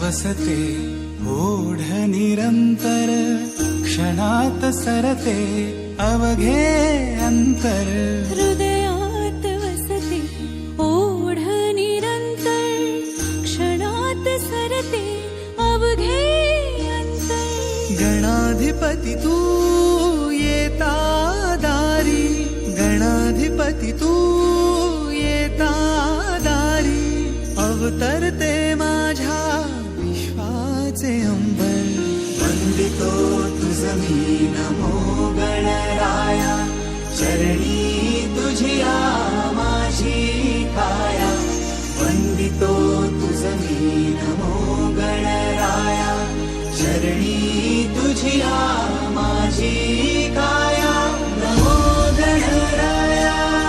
वसते ओढ निरन्तर क्षणात सरते अवघे अंतर हृदयात वसते ओढ निरन्तर क्षणात सरते अवघे अंतर गणाधिपति तू येता दारी गणाधिपति तू येता दारी अवतरते वन्दितो तुझ मी नमो गणराया चरणी तुझिया माझी काया वन्दितो तुझ मी नमो गणराया चरणी तुझिया